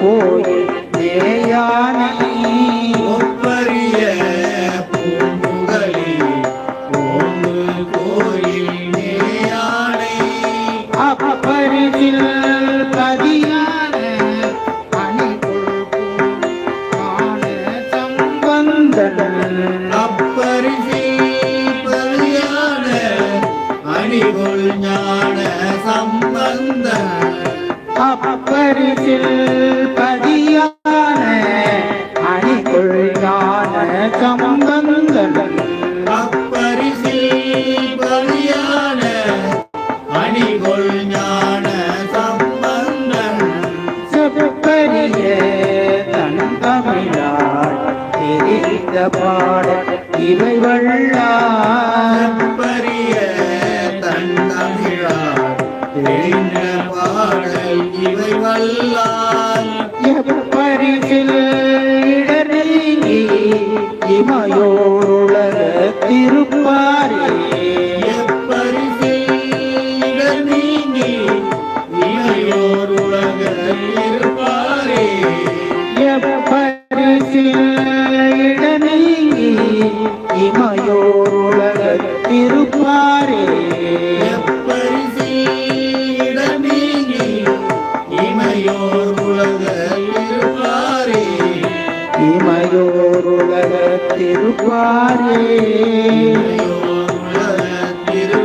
கோயில் அணிகுள் ஞான சம்பந்த அப்பரிசில் பதியான அணிக்குள் ஞான சம்பந்தன் அப்பரிசில் பலியான அணிகுள் ஞான சம்பந்தன் செப்பரிய தன் தமிழாள் தெரிந்த பாட இவை வள்ளார் இவை வல்லால் எப்பரிசில் இடநீங்கி இமையோருலக திருப்பாரே. எப்பரிசில் இடநீங்கி இமையோருலக திருப்பாரே. திருப்பாரே. இமையோர் உலகில்